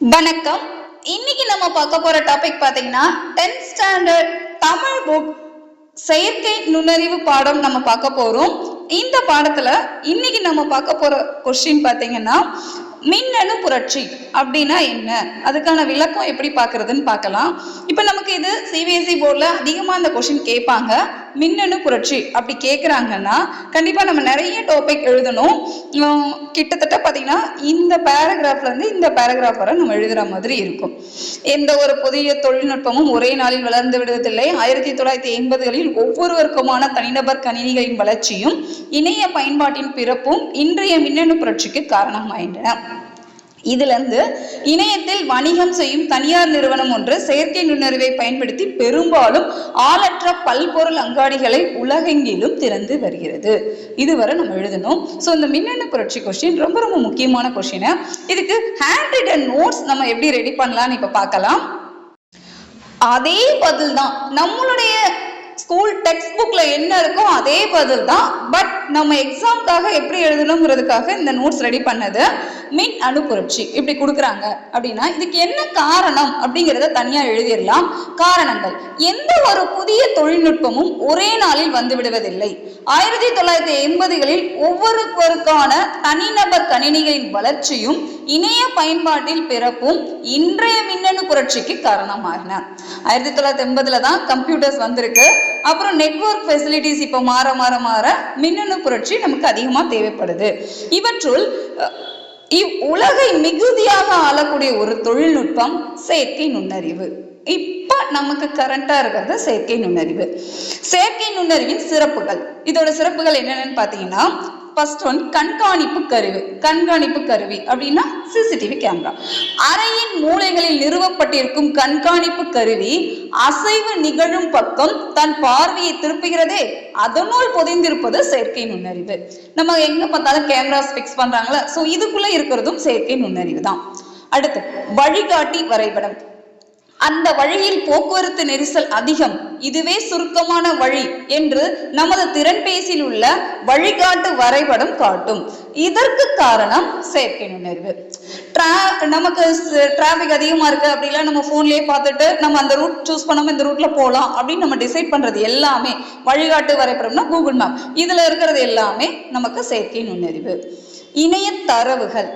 வணக்கம். இன்னைக்கு நம்ம பார்க்க போற டாபிக் பாத்தீங்கன்னா 10th ஸ்டாண்டர்ட் தமிழ் புக் செயற்கை நுண்ணறிவு பாடம் நம்ம பார்க்க போறோம். இந்த பாடத்துல இன்னைக்கு நம்ம பார்க்க போற கொஸ்டின் பாத்தீங்கன்னா மின்னணு புரட்சி அப்படின்னா என்ன? அதுக்கான விளக்கம் எப்படி பார்க்கறதுன்னு பார்க்கலாம். இப்போ நமக்கு இது சிபிஎஸ்சி போர்டில் அதிகமாக அந்த கொஷின் கேட்பாங்க. மின்னணு புரட்சி அப்படி கேட்குறாங்கன்னா கண்டிப்பாக நம்ம நிறைய டாபிக் எழுதணும். கிட்டத்தட்ட பார்த்தீங்கன்னா இந்த பேராகிராஃப்லேருந்து இந்த பேராகிராஃப் வரை நம்ம எழுதுகிற மாதிரி இருக்கும். எந்த ஒரு புதிய தொழில்நுட்பமும் ஒரே நாளில் வளர்ந்து விடுவதில்லை. ஆயிரத்தி தொள்ளாயிரத்தி எண்பதுகளில் ஒவ்வொருவருக்குமான தனிநபர் கணினிகளின் வளர்ச்சியும் இணைய பயன்பாட்டின் பிறப்பும் இன்றைய மின்னணு புரட்சிக்கு காரணமாயின்றன. இதுல இருந்து இணையத்தில் வணிகம் செய்யும் தனியார் நிறுவனம் ஒன்று செயற்கை நுண்ணறிவை பயன்படுத்தி பெரும்பாலும் ஆளற்ற பல்பொருள் அங்காடிகளை உலகெங்கிலும் திறந்து வருகிறது. இதுவரை நம்ம எழுதணும் ஸோ இந்த மின்னணு புரட்சி கொஸ்டின் ரொம்ப ரொம்ப முக்கியமான கொஸ்டின் இதுக்கு ஹேண்ட் ரிட்டன் நோட்ஸ் நம்ம எப்படி ரெடி பண்ணலாம்னு இப்ப பார்க்கலாம். அதே பதில் தான். நம்மளுடைய ஸ்கூல் டெக்ஸ்ட் புக்ல என்ன இருக்கோ அதே பதில் தான். பட் நம்ம எக்ஸாம்க்காக எப்படி எழுதணுங்கிறதுக்காக இந்த நோட்ஸ் ரெடி பண்ணது. மின் அணு புரட்சி இப்படி கொடுக்குறாங்க அப்படின்னா இதுக்கு என்ன காரணம் அப்படிங்கிறத தனியா எழுதிடலாம். காரணங்கள். எந்த ஒரு புதிய தொழில்நுட்பமும் ஒரே நாளில் வந்து விடுவதில்லை. ஆயிரத்தி தொள்ளாயிரத்தி எண்பதுகளில் ஒவ்வொருவருக்கான தனிநபர் கணினிகளின் வளர்ச்சியும் இணைய பயன்பாட்டில் பிறப்பும் இன்றைய மின்னணு புரட்சிக்கு காரணமாகின. ஆயிரத்தி தொள்ளாயிரத்தி எண்பதுல தான் கம்ப்யூட்டர்ஸ் வந்திருக்கு. அப்புறம் நெட்வொர்க் ஃபெசிலிட்டிஸ் இப்போ மாற மாற மாற மின்னணு புரட்சி நமக்கு அதிகமாக தேவைப்படுது. இவற்றுள் இவ் உலகை மிகுதியாக ஆளக்கூடிய ஒரு தொழில்நுட்பம் செயற்கை நுண்ணறிவு. இப்ப நமக்கு கரண்டா இருக்கிறது செயற்கை நுண்ணறிவு. செயற்கை நுண்ணறிவின் சிறப்புகள். இதோட சிறப்புகள் என்னென்னு பாத்தீங்கன்னா ஃபர்ஸ்ட் ஒன் கண்காணிப்பு கருவி. கண்காணிப்பு கருவி அப்படின்னா சிசிடிவி கேமரா அறையின் மூலைகளில் நிறுவப்பட்டிருக்கும் கண்காணிப்பு கருவி அசைவு நிகழும் பக்கம் தன் பார்வையை திருப்புகிறதே. அதனுள் பொதிந்திருப்பது செயற்கை நுண்ணறிவு. நம்ம எங்க பார்த்தாலும் கேமராஸ் பிக்ஸ் பண்றாங்களா? சோ இதுக்குள்ள இருக்கிறதும் செயற்கை நுண்ணறிவு தான். அடுத்து வழிகாட்டி வரைபடம். அந்த வழியில் போக்குவரத்து நெரிசல் அதிகம். இதுவே சுருக்கமான வழி என்று நமது திறன்பேசியில் உள்ள வழிகாட்டு வரைபடம் காட்டும். இதற்கு காரணம் செயற்கை நுண்ணறிவு ட்ரா நமக்கு டிராஃபிக் அதிகமாக இருக்குது அப்படிலாம் நம்ம ஃபோன்லேயே பார்த்துட்டு நம்ம அந்த ரூட் சூஸ் பண்ணாமல் இந்த ரூட்டில் போகலாம் அப்படின்னு நம்ம டிசைட் பண்ணுறது எல்லாமே வழிகாட்டு வரைபடம்னா கூகுள் மேப் இதில் இருக்கிறது எல்லாமே நமக்கு செயற்கை நுண்ணறிவு இணைய தரவுகள்.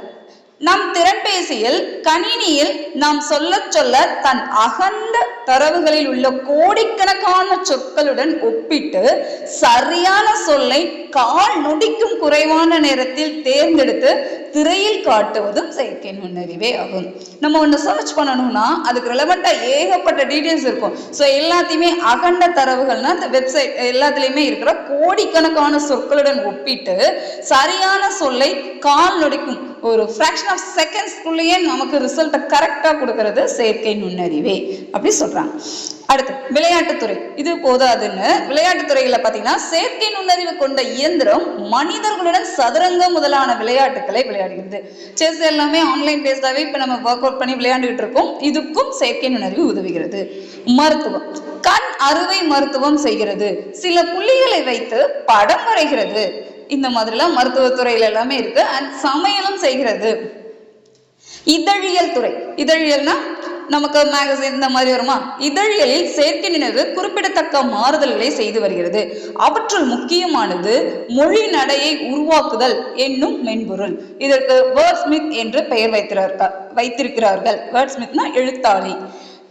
நம் திறன்பேசியில் கணினியில் நாம் சொல்ல சொல்ல தன் அகண்ட தரவுகளில் உள்ள கோடிக்கணக்கான சொற்களுடன் ஒப்பிட்டு சரியான சொல்லை கால் நொடிக்கும் குறைவான நேரத்தில் தேர்ந்தெடுத்து திரையில் காட்டுவதும் செயற்கை நுண்ணறிவே ஆகும். நம்ம ஒன்று சர்ச் பண்ணணும்னா அதுக்கு ரிலவெண்ட்டாக ஏகப்பட்ட டீட்டெயில்ஸ் இருக்கும். ஸோ எல்லாத்தையுமே அகண்ட தரவுகள்னா அந்த வெப்சைட் எல்லாத்துலேயுமே இருக்கிற கோடிக்கணக்கான சொற்களுடன் ஒப்பிட்டு சரியான சொல்லை கால் நொடிக்கும் ஒரு ஃப்ராக்ஷன் ஆஃப் செகண்ட்ஸ்க்குள்ளேயே நமக்கு ரிசல்ட்டை கரெக்டாக கொடுக்கறது செயற்கை நுண்ணறிவே. அப்படி சொல்கிறாங்க அடுத்து விளையாட்டுத்துறை இது போதாதுன்னு விளையாட்டுத்துறையில பார்த்தீங்கன்னா செயற்கை நுண்ணறிவு கொண்ட இயந்திரம் மனிதர்களுடன் சதுரங்கம் முதலான விளையாட்டுகளை விளையாடுகிறது. செஸ் எல்லாமே ஆன்லைன் பேஸ்டாவே இப்போ நம்ம ஒர்க் அவுட் பண்ணி விளையாண்டுகிட்டு இருக்கோம். இதுக்கும் செயற்கை நுண்ணறிவு உதவுகிறது. மருத்துவம். கண் அறுவை மருத்துவம் செய்கிறது. சில புள்ளிகளை வைத்து படம் வரைகிறது. இந்த மாதிரிலாம் மருத்துவத்துறையில எல்லாமே இருக்கு. அண்ட் சமையலும் செய்கிறது. இதழியல் துறை. இதழியல்னா நமக்கு மேகசின் இந்த மாதிரி வருமா? இதழியலில் செயற்கை நினைவு குறிப்பிடத்தக்க மாறுதல்களை செய்து வருகிறது. அவற்றுள் முக்கியமானது மொழி நடையை உருவாக்குதல் என்னும் மென்பொருள். இதற்கு வேர்ட் ஸ்மித் என்று பெயர் வைத்திருக்கிறார்கள் வைத்திருக்கிறார்கள். வேர்ட் ஸ்மித்னா எழுத்தாளி.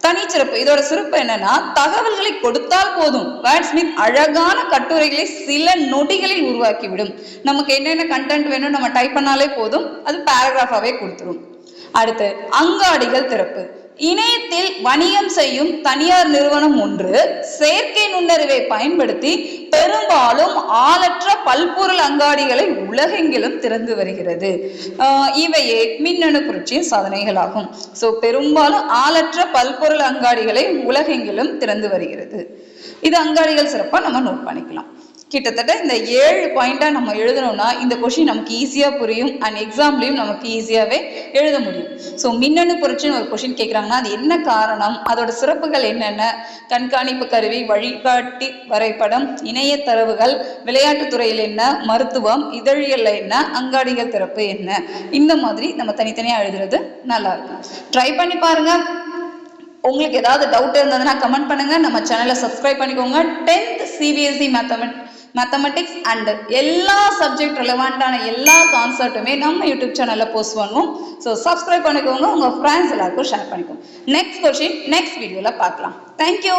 தனிச்சிறப்பு. இதோட சிறப்பு என்னன்னா தகவல்களை கொடுத்தால் போதும். வேர்ட்ஸ்மித் அழகான கட்டுரைகளை சில நொடிகளில் உருவாக்கிவிடும். நமக்கு என்னென்ன கண்டென்ட் வேணும் நம்ம டைப் பண்ணாலே போதும். அது பேராகிராஃபாவே கொடுத்துரும். அடுத்து அங்காடிகள் திறப்பு. இணையத்தில் வணிகம் செய்யும் தனியார் நிறுவனம் ஒன்று செயற்கை நுண்ணறிவை பயன்படுத்தி பெரும்பாலும் ஆளற்ற பல்பொருள் அங்காடிகளை உலகெங்கிலும் திறந்து வருகிறது. இவையே மின்னணு புரட்சியின் சாதனைகளாகும். ஸோ பெரும்பாலும் ஆளற்ற பல்பொருள் அங்காடிகளை உலகெங்கிலும் திறந்து வருகிறது. இது அங்காடிகள் சிறப்பாக நம்ம நோட் பண்ணிக்கலாம். கிட்டத்தட்ட இந்த ஏழு பாயிண்டாக நம்ம எழுதணும்னா இந்த கொஷின் நமக்கு ஈஸியாக புரியும் அண்ட் எக்ஸாம்லேயும் நமக்கு ஈஸியாகவே எழுத முடியும். ஸோ மின்னணு புரட்சின்னு ஒரு கொஷின் கேட்குறாங்கன்னா அது என்ன காரணம்? அதோட சிறப்புகள் என்னென்ன? கண்காணிப்பு கருவி வழிகாட்டி வரைபடம் இணைய தரவுகள் விளையாட்டுத்துறையில் என்ன? மருத்துவம் இதழியலில் என்ன? அங்காடிகள் திறப்பு என்ன? இந்த மாதிரி நம்ம தனித்தனியாக எழுதுறது நல்லா இருக்கும். ட்ரை பண்ணி பாருங்க. உங்களுக்கு ஏதாவது டவுட் இருந்ததுன்னா கமெண்ட் பண்ணுங்க. நம்ம சேனலை சப்ஸ்கிரைப் பண்ணிக்கோங்க. டென்த் சிபிஎஸ்சி மேத்தமெட் மேத்தமெட்டிக்ஸ் அண்ட் எல்லா சப்ஜெக்ட் ரிலவெண்ட்டான எல்லா கான்செப்ட்டுமே நம்ம யூடியூப் சேனலில் போஸ்ட் பண்ணுவோம். ஸோ சப்ஸ்கிரைப் பண்ணிக்கோங்க. உங்கள் ஃப்ரெண்ட்ஸ் எல்லாருக்கும் ஷேர் பண்ணிக்கோங்க. நெக்ஸ்ட் கொஷின் நெக்ஸ்ட் வீடியோவில் பார்க்கலாம். தேங்க்யூ